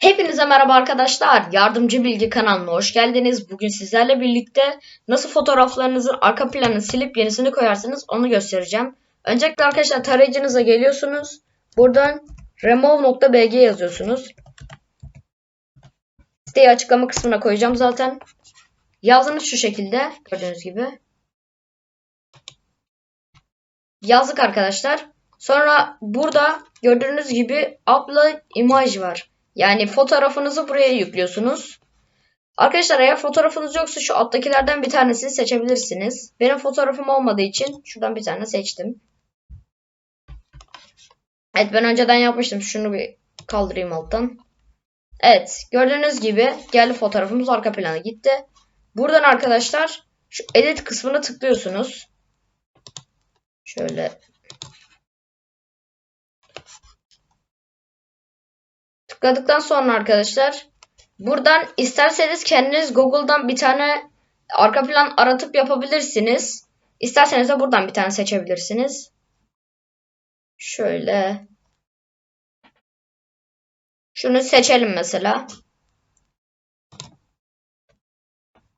Hepinize merhaba arkadaşlar. Yardımcı Bilgi kanalına hoş geldiniz. Bugün sizlerle birlikte nasıl fotoğraflarınızın arka planını silip yenisini koyarsınız onu göstereceğim. Öncelikle arkadaşlar tarayıcınıza geliyorsunuz. Buradan remove.bg yazıyorsunuz. Siteyi açıklama kısmına koyacağım zaten. Yazdınız şu şekilde gördüğünüz gibi. Yazdık arkadaşlar. Sonra burada gördüğünüz gibi upload image var. Yani fotoğrafınızı buraya yüklüyorsunuz. Arkadaşlar eğer fotoğrafınız yoksa şu alttakilerden bir tanesini seçebilirsiniz. Benim fotoğrafım olmadığı için şuradan bir tane seçtim. Evet ben önceden yapmıştım. Şunu bir kaldırayım alttan. Evet gördüğünüz gibi geldi fotoğrafımız arka plana gitti. Buradan arkadaşlar şu edit kısmına tıklıyorsunuz. Şöyle Tıkladıktan sonra arkadaşlar buradan isterseniz kendiniz Google'dan bir tane arka plan aratıp yapabilirsiniz. İsterseniz de buradan bir tane seçebilirsiniz. Şöyle. Şunu seçelim mesela.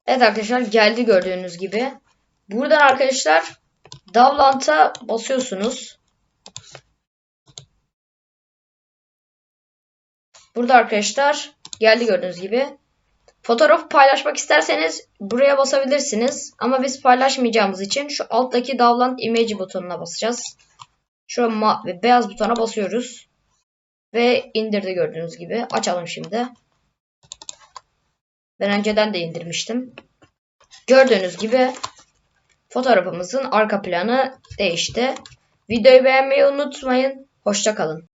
Evet arkadaşlar geldi gördüğünüz gibi. Buradan arkadaşlar Davlant'a basıyorsunuz. Burada arkadaşlar geldi gördüğünüz gibi. Fotoğrafı paylaşmak isterseniz buraya basabilirsiniz. Ama biz paylaşmayacağımız için şu alttaki Davlant Image butonuna basacağız. Şu ve beyaz butona basıyoruz. Ve indirdi gördüğünüz gibi. Açalım şimdi. Ben önceden de indirmiştim. Gördüğünüz gibi fotoğrafımızın arka planı değişti. Videoyu beğenmeyi unutmayın. Hoşçakalın.